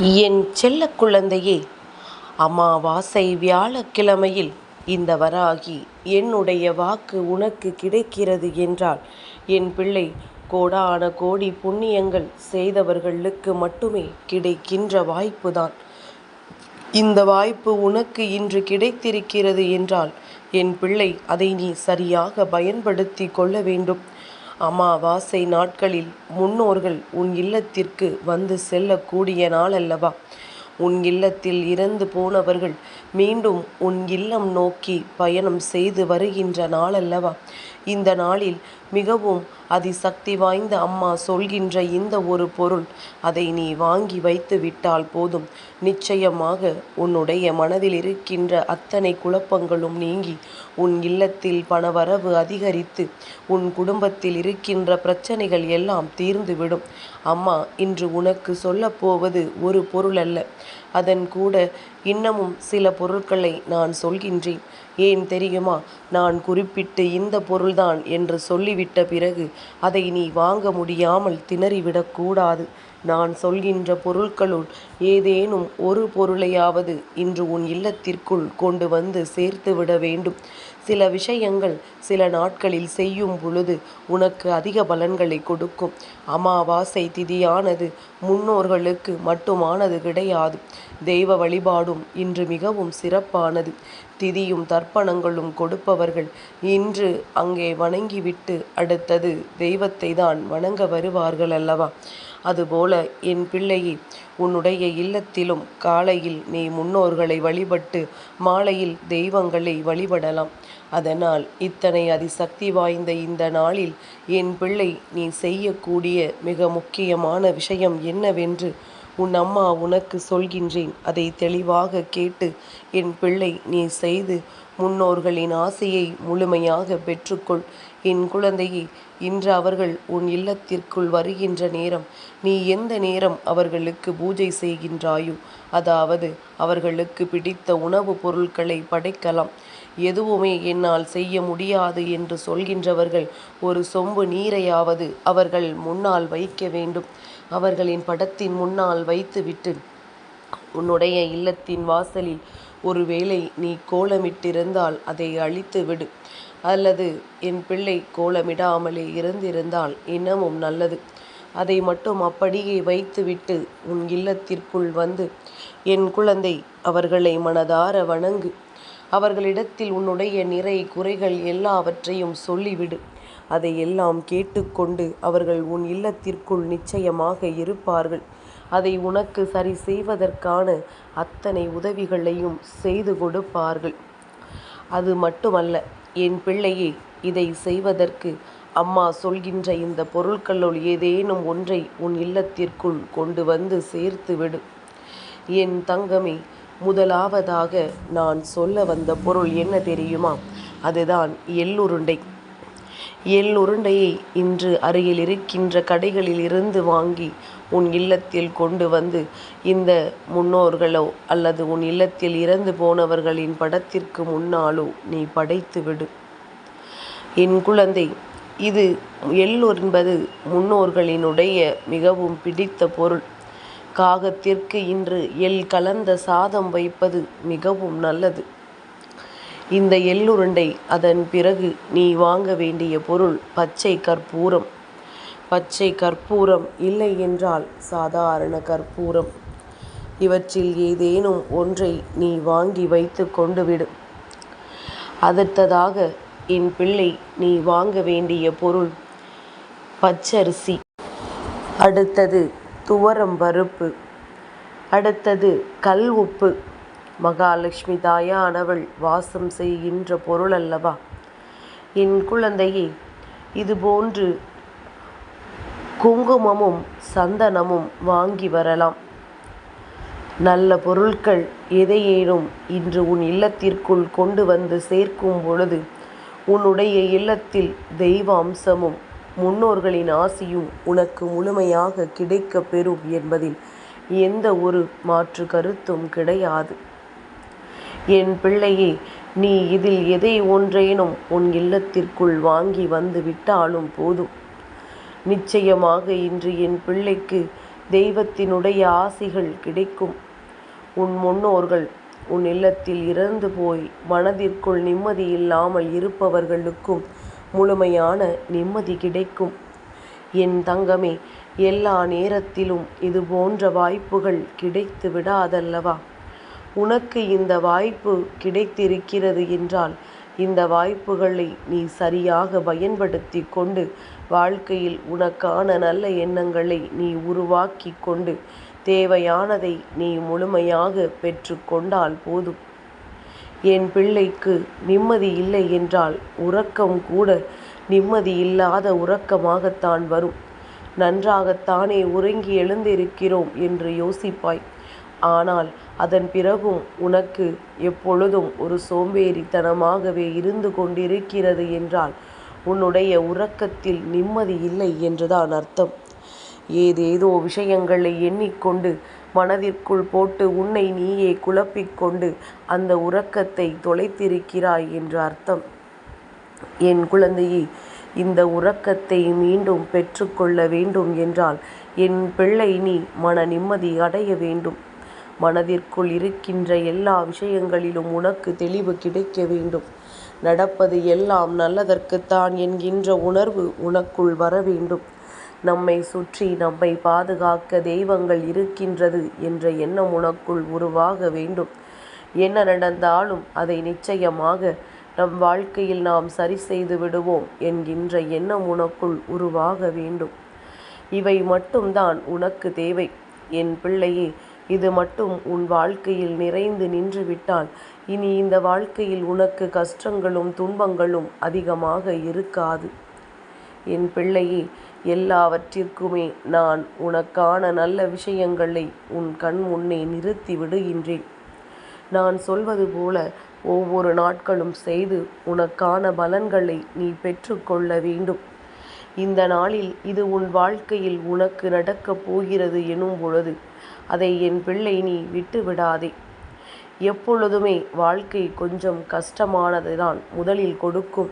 என் செல்ல குழந்தையே அமாவாசை வியாழக்கிழமையில் இந்த வராகி என்னுடைய வாக்கு உனக்கு கிடைக்கிறது என்றால் என் பிள்ளை கோடான கோடி புண்ணியங்கள் செய்தவர்களுக்கு மட்டுமே கிடைக்கின்ற வாய்ப்புதான். இந்த வாய்ப்பு உனக்கு இன்று கிடைத்திருக்கிறது என்றால் என் பிள்ளை அதை நீ சரியாக பயன்படுத்தி கொள்ள வேண்டும். அமாவாசை நாட்களில் முன்னோர்கள் உன் இல்லத்திற்கு வந்து செல்லக்கூடிய நாளல்லவா? உன் இல்லத்தில் இறந்து போனவர்கள் மீண்டும் உன் இல்லம் நோக்கி பயணம் செய்து வருகின்ற நாளல்லவா? இந்த நாளில் மிகவும் அதிசக்தி வாய்ந்த அம்மா சொல்கின்ற இந்த ஒரு பொருள் அதை நீ வாங்கி வைத்து விட்டால் போதும். நிச்சயமாக உன்னுடைய மனதில் இருக்கின்ற அத்தனை குழப்பங்களும் நீங்கி உன் இல்லத்தில் பணவரவு அதிகரித்து உன் குடும்பத்தில் இருக்கின்ற பிரச்சனைகள் எல்லாம் தீர்ந்துவிடும். அம்மா இன்று உனக்கு சொல்லப்போவது ஒரு பொருள் அல்ல அதன் கூட இன்னமும் சில பொருட்களை நான் சொல்கின்றேன். ஏன் தெரியுமா? நான் குறிப்பிட்டு இந்த பொருள்தான் என்று சொல்லி விட்ட பிறகு அதை நீ வாங்க முடியாமல் திணறிவிடக்கூடாது நான் சொல்கின்ற பொருட்களுள் ஏதேனும் ஒரு பொருளையாவது இன்று உன் இல்லத்திற்குள் கொண்டு வந்து சேர்த்து விட வேண்டும். சில விஷயங்கள் சில நாட்களில் செய்யும் பொழுது உனக்கு அதிக பலன்களை கொடுக்கும். அமாவாசை திதியானது முன்னோர்களுக்கு மட்டுமானது கிடையாது. தெய்வ வழிபாடும் இன்று மிகவும் சிறப்பானது. திதியும் தர்ப்பணங்களும் கொடுப்பவர்கள் இன்று அங்கே வணங்கிவிட்டு அடுத்தது தெய்வத்தை தான் வணங்க வருவார்கள் அல்லவா அதுபோல என் பிள்ளையே உன்னுடைய இல்லத்திலும் காலையில் நீ முன்னோர்களை வழிபட்டு மாலையில் தெய்வங்களை வழிபடலாம். அதனால் இத்தனை அதிசக்தி வாய்ந்த இந்த நாளில் என் பிள்ளை நீ செய்யக்கூடிய மிக முக்கியமான விஷயம் என்னவென்று உன் அம்மா உனக்கு சொல்கின்றேன். அதை தெளிவாக கேட்டு என் பிள்ளை நீ செய்து முன்னோர்களின் ஆசையை முழுமையாக பெற்றுக்கொள். என் குழந்தையை இன்று அவர்கள் உன் இல்லத்திற்குள் வருகின்ற நேரம் நீ எந்த நேரம் அவர்களுக்கு பூஜை செய்கின்றாயோ அதாவது அவர்களுக்கு பிடித்த உணவுப் பொருட்களை படைக்கலாம். எதுவுமே என்னால் செய்ய முடியாது என்று சொல்கின்றவர்கள் ஒரு சொம்பு நீரையாவது அவர்கள் முன்னால் வைக்க வேண்டும். அவர்களின் படத்தின் முன்னால் வைத்துவிட்டு உன்னுடைய இல்லத்தின் வாசலில் ஒருவேளை நீ கோலமிட்டிருந்தால் அதை அழித்து விடு. அல்லது என் பிள்ளை கோலமிடாமலே இருந்திருந்தால் இன்னமும் நல்லது. அதை மட்டும் அப்படியே வைத்துவிட்டு உன் இல்லத்திற்குள் வந்து என் குழந்தை அவர்களை மனதார வணங்கு. அவர்களிடத்தில் உன்னுடைய நிறை குறைகள் எல்லாவற்றையும் சொல்லிவிடு. அதை எல்லாம் கேட்டுக்கொண்டு அவர்கள் உன் இல்லத்திற்குள் நிச்சயமாக இருப்பார்கள். அதை உனக்கு சரி செய்வதற்கான அத்தனை உதவிகளையும் செய்து கொடுப்பார்கள். அது மட்டுமல்ல என் பிள்ளையே இதை செய்வதற்கு அம்மா சொல்கின்ற இந்த பொருட்களுள் ஏதேனும் ஒன்றை உன் இல்லத்திற்குள் கொண்டு வந்து சேர்த்து விடு என் தங்கமே முதலாவதாக நான் சொல்ல வந்த பொருள் என்ன தெரியுமா? அதுதான் எள்ளுருண்டை. எள்ளுருண்டையை இன்று அருகில் இருக்கின்ற கடைகளில் இருந்து வாங்கி உன் இல்லத்தில் கொண்டு வந்து இந்த முன்னோர்களோ அல்லது உன் இல்லத்தில் இறந்து போனவர்களின் படத்திற்கு முன்னாலோ நீ படைத்து விடு. என் குழந்தை இது எள் என்பது முன்னோர்களினுடைய மிகவும் பிடித்த பொருள். காகத்திற்கு இன்று எள் கலந்த சாதம் வைப்பது மிகவும் நல்லது. இந்த எள்ளுருண்டை அதன் பிறகு நீ வாங்க வேண்டிய பொருள் பச்சை கற்பூரம். பச்சை கற்பூரம் இல்லை என்றால் சாதாரண கற்பூரம். இவற்றில் ஏதேனும் ஒன்றை நீ வாங்கி வைத்து கொண்டு விடு. அடுத்ததாக என் பிள்ளை நீ வாங்க வேண்டிய பொருள் பச்சரிசி. அடுத்தது துவரம் பருப்பு அடுத்தது கல் உப்பு. மகாலட்சுமி தாயானவள் வாசம் செய்கின்ற பொருள் அல்லவா? என் குழந்தையே இதுபோன்று குங்குமமும் சந்தனமும் வாங்கி வரலாம். நல்ல பொருட்கள் எதையேனும் இன்று உன் இல்லத்திற்குள் கொண்டு வந்து சேர்க்கும் பொழுது உன்னுடைய இல்லத்தில் தெய்வ அம்சமும் முன்னோர்களின் ஆசியும் உனக்கு முழுமையாக கிடைக்கப் பெறும் என்பதில் எந்த ஒரு மாற்று கருத்தும் கிடையாது. என் பிள்ளையே நீ இதில் எதை ஒன்றேனும் உன் இல்லத்திற்குள் வாங்கி வந்து விட்டாலும் போதும். நிச்சயமாக இன்று என் பிள்ளைக்கு தெய்வத்தினுடைய ஆசிகள் கிடைக்கும். உன் முன்னோர்கள் உன் இல்லத்தில் இறந்து போய் மனதிற்குள் நிம்மதி இல்லாமல் இருப்பவர்களுக்கும் முழுமையான நிம்மதி கிடைக்கும். என் தங்கமே எல்லா நேரத்திலும் இது போன்ற வாய்ப்புகள் கிடைத்து விடாதல்லவா? உனக்கு இந்த வாய்ப்பு கிடைத்திருக்கிறது என்றால் இந்த வாய்ப்புகளை நீ சரியாக பயன்படுத்தி கொண்டு வாழ்க்கையில் உனக்கான நல்ல எண்ணங்களை நீ உருவாக்கி கொண்டு தேவையானதை நீ முழுமையாக பெற்று கொண்டால் போதும். என் பிள்ளைக்கு நிம்மதி இல்லை என்றால் உறக்கம் கூட நிம்மதி இல்லாத உறக்கமாகத்தான் வரும். நன்றாகத்தானே உறங்கி எழுந்திருக்கிறோம் என்று யோசிப்பாய். ஆனால் அதன் பிறகும் உனக்கு எப்பொழுதும் ஒரு சோம்பேறித்தனமாகவே இருந்து கொண்டிருக்கிறது என்றால் உன்னுடைய உறக்கத்தில் நிம்மதி இல்லை என்றுதான் அர்த்தம். ஏதேதோ விஷயங்களை எண்ணிக்கொண்டு மனதிற்குள் போட்டு உன்னை நீயே குழப்பிக்கொண்டு அந்த உறக்கத்தை தொலைத்திருக்கிறாய் என்று அர்த்தம். என் குழந்தையே இந்த உறக்கத்தை மீண்டும் பெற்றுக்கொள்ள வேண்டும் என்றால் என் பிள்ளை நீ மன நிம்மதி அடைய வேண்டும். மனதிற்குள் இருக்கின்ற எல்லா விஷயங்களிலும் உனக்கு தெளிவு கிடைக்க வேண்டும். நடப்பது எல்லாம் நல்லதற்குத்தான் என்கின்ற உணர்வு உனக்குள் வர வேண்டும். நம்மை சுற்றி நம்மை பாதுகாக்க தெய்வங்கள் இருக்கின்றது என்ற எண்ணம் உனக்குள் உருவாக வேண்டும். என்ன நடந்தாலும் அதை நிச்சயமாக நம் வாழ்க்கையில் நாம் சரி செய்து விடுவோம் என்கின்ற எண்ணம் உனக்குள் உருவாக வேண்டும். இவை மட்டும்தான் உனக்கு தேவை. என் பிள்ளையே இது மட்டும் உன் வாழ்க்கையில் நிறைந்து நின்று விட்டால் இனி இந்த வாழ்க்கையில் உனக்கு கஷ்டங்களும் துன்பங்களும் அதிகமாக இருக்காது. என் பிள்ளையே எல்லாவற்றிற்குமே நான் உனக்கான நல்ல விஷயங்களை உன் கண் முன்னே நிறுத்தி விடுகின்றேன். நான் சொல்வது போல ஒவ்வொரு நாட்களும் செய்து உனக்கான பலன்களை நீ பெற்றுக்கொள்ள வேண்டும். இந்த நாளில் இது உன் வாழ்க்கையில் உனக்கு நடக்கப் போகிறது எனும் பொழுது அதை என் பிள்ளை நீ விட்டு விடாதே எப்பொழுதுமே வாழ்க்கை கொஞ்சம் கஷ்டமானது தான் முதலில் கொடுக்கும்.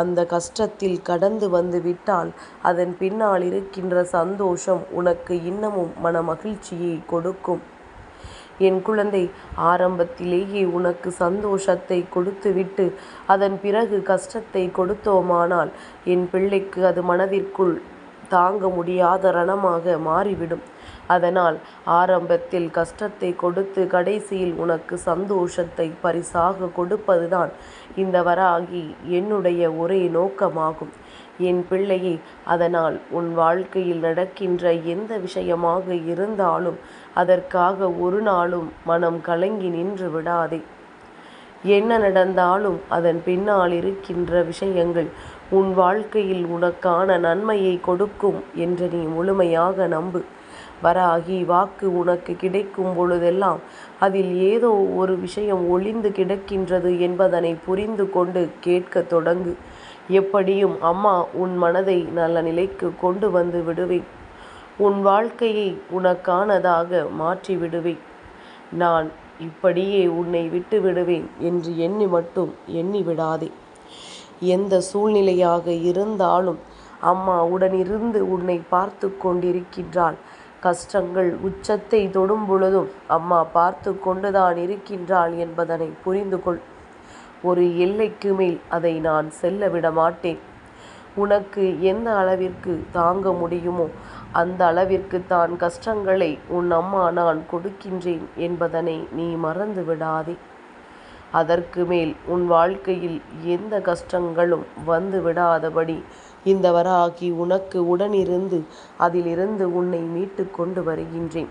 அந்த கஷ்டத்தில் கடந்து வந்து விட்டால் அதன் பின்னால் இருக்கின்ற சந்தோஷம் உனக்கு இன்னமும் மன மகிழ்ச்சியை கொடுக்கும். என் குழந்தை ஆரம்பத்திலேயே உனக்கு சந்தோஷத்தை கொடுத்துவிட்டு அதன் பிறகு கஷ்டத்தை கொடுத்தோமானால் என் பிள்ளைக்கு அது மனதிற்குள் தாங்க முடியாத ரணமாக மாறிவிடும். அதனால் ஆரம்பத்தில் கஷ்டத்தை கொடுத்து கடைசியில் உனக்கு சந்தோஷத்தை பரிசாக கொடுப்பதுதான் இந்த வராகி என்னுடைய ஒரே நோக்கமாகும். என் பிள்ளையே அதனால் உன் வாழ்க்கையில் நடக்கின்ற எந்த விஷயமாக இருந்தாலும் அதற்காக ஒரு நாளும் மனம் கலங்கி நின்று விடாதே. என்ன நடந்தாலும் அதன் பின்னால் இருக்கின்ற விஷயங்கள் உன் வாழ்க்கையில் உனக்கான நன்மையை கொடுக்கும் என்று நீ முழுமையாக நம்பு. வராகி வாக்கு உனக்கு கிடைக்கும் பொழுதெல்லாம் அதில் ஏதோ ஒரு விஷயம் ஒளிந்து கிடக்கின்றது என்பதனை புரிந்து கொண்டு கேட்க தொடங்கு. எப்படியும் அம்மா உன் மனதை நல்ல நிலைக்கு கொண்டு வந்து விடுவேன் உன் வாழ்க்கையை உனக்கானதாக மாற்றி விடுவேன் நான் இப்படியே உன்னை விட்டு விடுவேன் என்று எண்ணி மட்டும் எண்ணி விடாதே. எந்த சூழ்நிலையாக இருந்தாலும் அம்மா உடனிருந்து உன்னை பார்த்து கொண்டிருக்கின்றாள். கஷ்டங்கள் உச்சத்தை தொடும் பொழுதும் அம்மா பார்த்து கொண்டுதான் இருக்கின்றாள் என்பதனை புரிந்து கொள் ஒரு எல்லைக்கு மேல் அதை நான் செல்ல விட மாட்டேன். உனக்கு எந்த அளவிற்கு தாங்க முடியுமோ அந்த அளவிற்கு தான் கஷ்டங்களை உன் அம்மா நான் கொடுக்கின்றேன் என்பதனை நீ மறந்து விடாதே. அதற்கு மேல் உன் வாழ்க்கையில் எந்த கஷ்டங்களும் வந்து விடாதபடி இந்த வராகி உனக்கு உடனிருந்து அதிலிருந்து உன்னை மீட்டு கொண்டு வருகின்றேன்.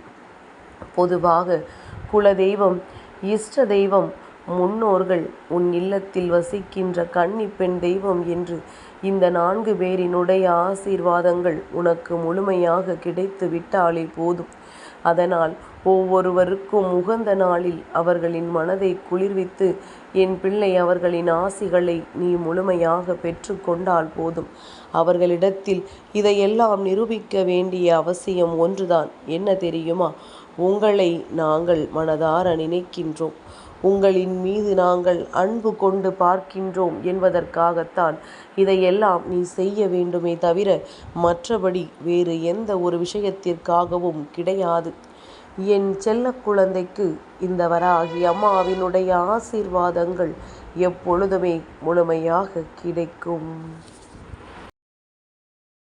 பொதுவாக குலதெய்வம் இஷ்ட தெய்வம் முன்னோர்கள் உன் இல்லத்தில் வசிக்கின்ற கன்னி பெண் தெய்வம் என்று இந்த நான்கு பேரினுடைய ஆசீர்வாதங்கள் உனக்கு முழுமையாக கிடைத்து விட்டாலே போதும். அதனால் ஒவ்வொருவருக்கும் உகந்த நாளில் அவர்களின் மனதை குளிர்வித்து என் பிள்ளை அவர்களின் ஆசிகளை நீ முழுமையாக பெற்று கொண்டால் போதும். அவர்களிடத்தில் இதையெல்லாம் நிரூபிக்க வேண்டிய அவசியம் ஒன்றுதான். என்ன தெரியுமா? உங்களை நாங்கள் மனதார நினைக்கின்றோம். உங்களின் மீது நாங்கள் அன்பு கொண்டு பார்க்கின்றோம் என்பதற்காகத்தான் இதையெல்லாம் நீ செய்ய வேண்டுமே தவிர மற்றபடி வேறு எந்த ஒரு விஷயத்திற்காகவும் கிடையாது. என் செல்ல குழந்தைக்கு இந்த வராகி அம்மாவினுடைய ஆசீர்வாதங்கள் எப்பொழுதுமே முழுமையாக கிடைக்கும்.